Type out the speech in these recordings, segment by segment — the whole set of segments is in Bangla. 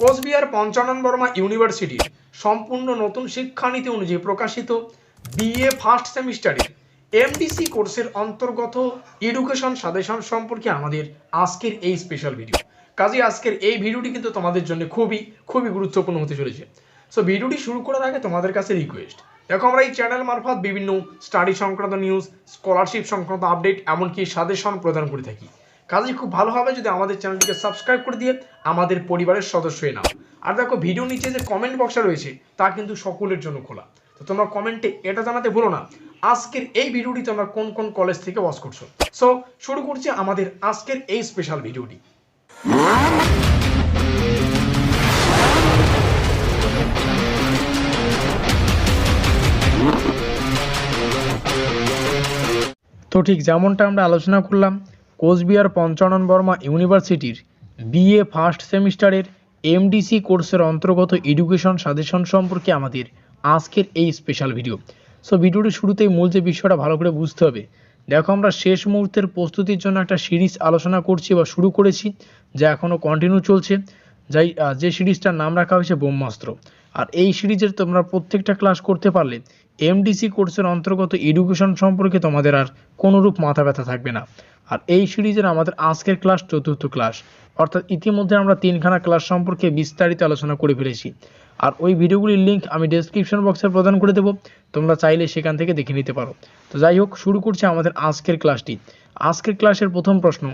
কোচবিহার পঞ্চানন বর্মা ইউনিভার্সিটির সম্পূর্ণ নতুন শিক্ষানীতি অনুযায়ী প্রকাশিত বিএ ফার্স্ট সেমিস্টারের এমডিসি কোর্সের অন্তর্গত এডুকেশন সাজেশন সম্পর্কে আমাদের আজকের এই স্পেশাল ভিডিও কাজে আজকের এই ভিডিওটি কিন্তু তোমাদের জন্য খুবই খুবই গুরুত্বপূর্ণ হতে চলেছে। সো ভিডিওটি শুরু করার আগে তোমাদের কাছে রিকোয়েস্ট দেখো, আমরা এই চ্যানেল মারফত বিভিন্ন স্টাডি সংক্রান্ত নিউজ স্কলারশিপ সংক্রান্ত আপডেট এমনকি সাজেশন প্রদান করে থাকি। কাজে খুব ভালো হবে যদি আমাদের চ্যানেলটিকে সাবস্ক্রাইব করে দিয়ে আমাদের পরিবারের সদস্য হয়ে নাও। আর দেখো, ভিডিও নিচে যে কমেন্ট বক্সটা রয়েছে, তা কিন্তু সকলের জন্য খোলা। তো তোমরা কমেন্টে এটা জানাতে ভুলো না, আজকের এই ভিডিওটি তোমরা কোন কোন কলেজ থেকে ওয়াচ করছ? সো শুরু করছি আমাদের আজকের এই স্পেশাল ভিডিওটি। তো ঠিক যেমনটা আমরা আলোচনা করলাম কোচবিহার পঞ্চানন বর্মা ইউনিভার্সিটির বিএ ফার্স্ট সেমিস্টারের এমডিসি কোর্সের অন্তর্গত এডুকেশন সাজেশন সম্পর্কে আমাদের আজকের এই স্পেশাল ভিডিও সো ভিডিওটির শুরুতেই মূল যে বিষয়টা ভালো করে বুঝতে হবে, দেখো আমরা শেষ মুহূর্তের প্রস্তুতির জন্য একটা সিরিজ আলোচনা করছি বা শুরু করেছি, যা এখনও কন্টিনিউ চলছে। যাই যে সিরিজটার নাম রাখা হয়েছে ব্রহ্মাস্ত্র। আর এই সিরিজের তোমরা প্রত্যেকটা ক্লাস করতে পারলে এমডিসি কোর্সের অন্তর্গত এডুকেশন সম্পর্কে তোমাদের আর কোনোরূপ মাথা ব্যথা থাকবে না। আর এই সিরিজের আমাদের আজকের ক্লাস চতুর্থ ক্লাস অর্থাৎ ইতিমধ্যে আমরা তিনখানা ক্লাস সম্পর্কে বিস্তারিত আলোচনা করে ফেলেছি। আর ওই ভিডিওগুলির লিঙ্ক আমি ডেসক্রিপশন বক্সে প্রদান করে দেবো। তোমরা চাইলে সেখান থেকে দেখে নিতে পারো। তো যাই হোক, শুরু করছি আমাদের আজকের ক্লাসটি আজকের ক্লাসের প্রথম প্রশ্ন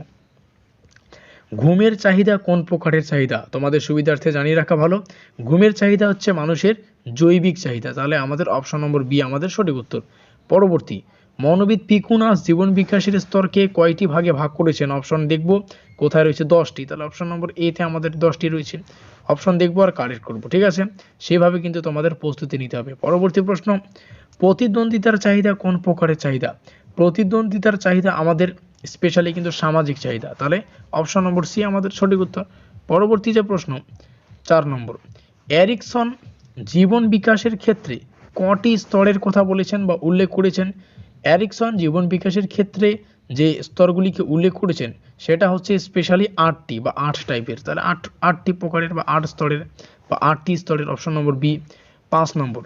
ঘুমের চাহিদা কোন প্রকারের চাহিদা? তোমাদের সুবিধার্থে জানিয়ে রাখা ভালো। ঘুমের চাহিদা হচ্ছে মানুষের জৈবিক চাহিদা। তাহলে আমাদের অপশন নম্বর বি আমাদের সঠিক উত্তর। পরবর্তী, মনোবিদ পিকুনাস জীবন বিকাশের স্তরকে কয়টি ভাগে ভাগ করেছেন? অপশন দেখব। কোথায় রয়েছে দশটি? তাহলে অপশন নম্বর এতে আমাদের দশটি রয়েছে। অপশন দেখব আর কারেক্ট করব, ঠিক আছে? সেভাবে কিন্তু তোমাদের প্রস্তুতি নিতে হবে। পরবর্তী প্রশ্ন, প্রতিদ্বন্দ্বিতার চাহিদা কোন প্রকারের চাহিদা? প্রতিদ্বন্দ্বিতার চাহিদা আমাদের স্পেশালি কিন্তু সামাজিক চাহিদা। তাহলে অপশন নম্বর সি আমাদের সঠিক উত্তর। পরবর্তী যে প্রশ্ন, চার নম্বর। এরিকসন জীবন বিকাশের ক্ষেত্রে কটি স্তরের কথা বলেছেন বা উল্লেখ করেছেন? এরিকসন জীবন বিকাশের ক্ষেত্রে যে স্তরগুলিকে উল্লেখ করেছেন, সেটা হচ্ছে স্পেশালি আটটি বা আট টাইপের তাহলে আট, আটটি প্রকারের বা আট স্তরের বা আটটি স্তরের অপশন নম্বর বি পাঁচ নম্বর।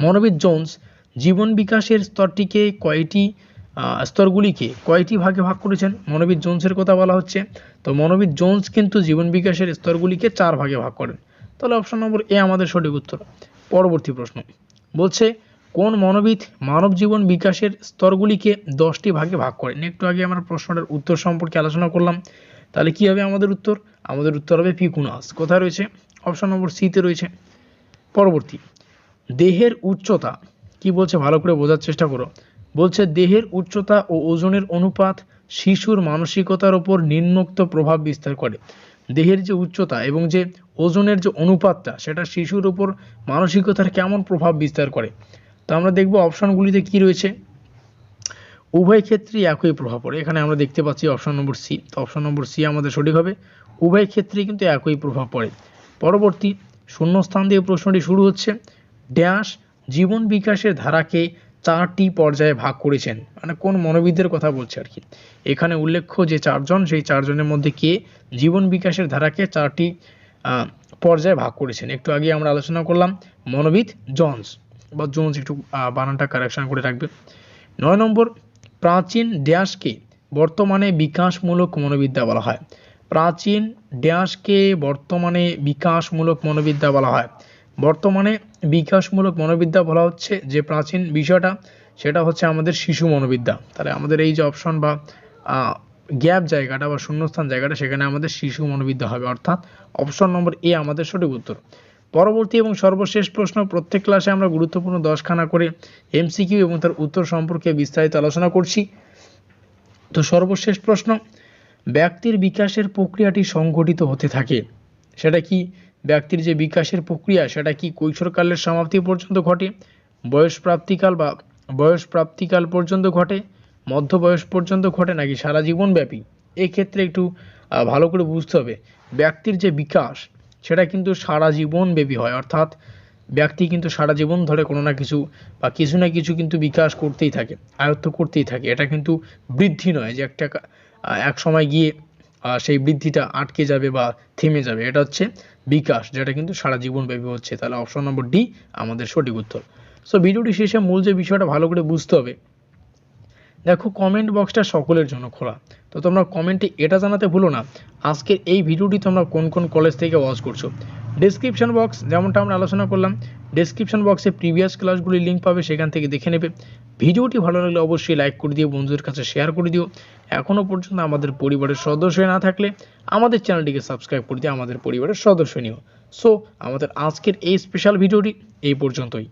মনোবিদ জোন্স জীবন বিকাশের স্তরটিকে কয়টি স্তরগুলিকে কয়টি ভাগে ভাগ করেছেন? মনোবিদ জোন্সের কথা বলা হচ্ছে। তো মনোবিদ জোন্স কিন্তু জীবন বিকাশের স্তরগুলিকে চার ভাগে ভাগ করেন। তাহলে অপশন নম্বর এ আমাদের সঠিক উত্তর। পরবর্তী প্রশ্ন। বলছে, কোন মনোবিদ মানব জীবন বিকাশের স্তরগুলিকে দশটি ভাগে ভাগ করেন? একটু আগে আমরা প্রশ্নটার উত্তর সম্পর্কে আলোচনা করলাম। তাহলে কি হবে আমাদের উত্তর? আমাদের উত্তর হবে পিকুনাস। কোথায় রয়েছে? অপশন নম্বর সিতে রয়েছে। পরবর্তী। দেহের উচ্চতা। কি বলছে? ভালো করে বোঝার চেষ্টা করো। বলছে দেহের উচ্চতা ও ওজনের অনুপাত শিশুর মানসিকতার উপর নিম্নোক্ত প্রভাব বিস্তার করে। দেহের যে উচ্চতা এবং যে ওজনের যে অনুপাতটা, সেটা শিশুর উপর মানসিকতার কেমন প্রভাব বিস্তার করে? তো আমরা দেখব অপশনগুলিতে কি রয়েছে। উভয় ক্ষেত্রেই একই প্রভাব পড়ে। এখানে আমরা দেখতে পাচ্ছি অপশন নম্বর সি। তো অপশন নম্বর সি আমাদের সঠিক হবে। উভয় ক্ষেত্রেই কিন্তু একই প্রভাব পড়ে। পরবর্তী শূন্যস্থান দিয়ে প্রশ্নটি শুরু হচ্ছে। ড্যাশ জীবন বিকাশের ধারাকে চারটি পর্যায়ে ভাগ করেছেন। মানে কোন মনোবিদদের কথা বলছে আর কি? এখানে উল্লেখ্য যে চারজন, সেই চারজনের মধ্যে কে? জীবন বিকাশের ধারাকে চারটি পর্যায়ে ভাগ করেছেন। একটু আগে আমরা আলোচনা করলাম মনোবিদ জনস। বা জোন্স একটু বানানটা কারেকশন করে রাখবে নয় নম্বর, প্রাচীন ড্যাশকে বর্তমানে বিকাশমূলক মনোবিদ্যা বলা হয়। প্রাচীন ড্যাশকে বর্তমানে বিকাশমূলক মনোবিদ্যা বলা হয়। বর্তমানে বিকাশমূলক মনোবিদ্যা বলা হচ্ছে যে প্রাচীন বিষয়টা, সেটা হচ্ছে আমাদের শিশু মনোবিদ্যা। তাহলে আমাদের এই যে অপশন বা গ্যাপ জায়গাটা বা শূন্যস্থান জায়গাটা, সেখানে আমাদের শিশু মনোবিদ্যা হবে। অর্থাৎ অপশন নম্বর এ আমাদের সঠিক উত্তর। পরবর্তী এবং সর্বশেষ প্রশ্ন, প্রত্যেক ক্লাসে আমরা গুরুত্বপূর্ণ দশখানা করে এমসিকিউ এবং তার উত্তর সম্পর্কে বিস্তারিত আলোচনা করছি। তো সর্বশেষ প্রশ্ন, ব্যক্তির বিকাশের প্রক্রিয়াটি সংঘটিত হতে থাকে, সেটা কি? ব্যক্তির যে বিকাশের প্রক্রিয়া, সেটা কি কৈশোরকালের সমাপ্তি পর্যন্ত ঘটে? বয়স প্রাপ্তিকাল বা বয়স প্রাপ্তিকাল পর্যন্ত ঘটে? মধ্য বয়স পর্যন্ত ঘটে নাকি সারা জীবনব্যাপী এক্ষেত্রে একটু ভালো করে বুঝতে হবে। ব্যক্তির যে বিকাশ, সেটা কিন্তু সারা জীবন ব্যাপী হয়। অর্থাৎ ব্যক্তি কিন্তু সারা জীবন ধরে কোনো না কিছু বা কিছু না কিছু কিন্তু বিকাশ করতেই থাকে, আয়ত্ত করতেই থাকে। এটা কিন্তু বৃদ্ধি নয় যে একটা এক সময় গিয়ে সেই বৃদ্ধিটা আটকে যাবে বা থেমে যাবে। এটা হচ্ছে বিকাশ, যেটা কিন্তু সারা জীবন ব্যাপী হচ্ছে। তাহলে অপশন নম্বর ডি আমাদের সঠিক উত্তর। সো ভিডিওটি শেষে মূল যে বিষয়টা ভালো করে বুঝতে হবে দেখো কমেন্ট বক্সটা সকলের জন্য খোলা। তো তোমরা কমেন্টে এটা জানাতে ভুলো না, আজকের এই ভিডিওটি তোমরা কোন কোন কলেজ থেকে ওয়াচ করছ। ডেসক্রিপশন বক্স যেমনটা আমরা আলোচনা করলাম ডেসক্রিপশন বক্সে প্রিভিয়াস ক্লাসগুলির লিঙ্ক পাবে, সেখান থেকে দেখে নেবে। ভিডিওটি ভালো লাগলে অবশ্যই লাইক করে দিও, বন্ধুদের কাছে শেয়ার করে দিও। এখনও পর্যন্ত আমাদের পরিবারের সদস্য না থাকলে, আমাদের চ্যানেলটিকে সাবস্ক্রাইব করে দিয়ে আমাদের পরিবারের সদস্য নিও। সো আমাদের আজকের এই স্পেশাল ভিডিওটি এই পর্যন্তই।